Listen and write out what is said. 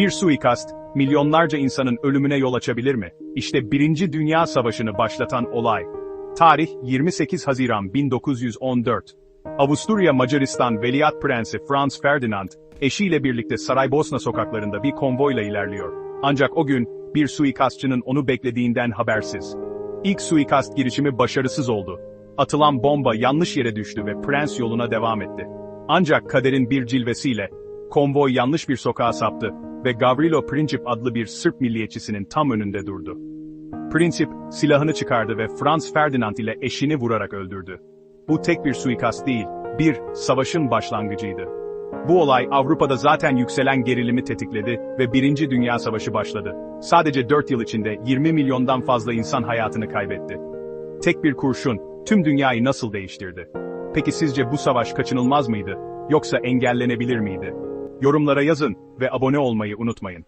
Bir suikast, milyonlarca insanın ölümüne yol açabilir mi? İşte Birinci Dünya Savaşı'nı başlatan olay. Tarih 28 Haziran 1914. Avusturya Macaristan Veliaht Prensi Franz Ferdinand, eşiyle birlikte Saraybosna sokaklarında bir konvoyla ilerliyor. Ancak o gün, bir suikastçının onu beklediğinden habersiz. İlk suikast girişimi başarısız oldu. Atılan bomba yanlış yere düştü ve prens yoluna devam etti. Ancak kaderin bir cilvesiyle, konvoy yanlış bir sokağa saptı ve Gavrilo Princip adlı bir Sırp milliyetçisinin tam önünde durdu. Princip, silahını çıkardı ve Franz Ferdinand ile eşini vurarak öldürdü. Bu tek bir suikast değil, bir savaşın başlangıcıydı. Bu olay Avrupa'da zaten yükselen gerilimi tetikledi ve Birinci Dünya Savaşı başladı. Sadece 4 yıl içinde 20 milyondan fazla insan hayatını kaybetti. Tek bir kurşun, tüm dünyayı nasıl değiştirdi? Peki sizce bu savaş kaçınılmaz mıydı? Yoksa engellenebilir miydi? Yorumlara yazın ve abone olmayı unutmayın.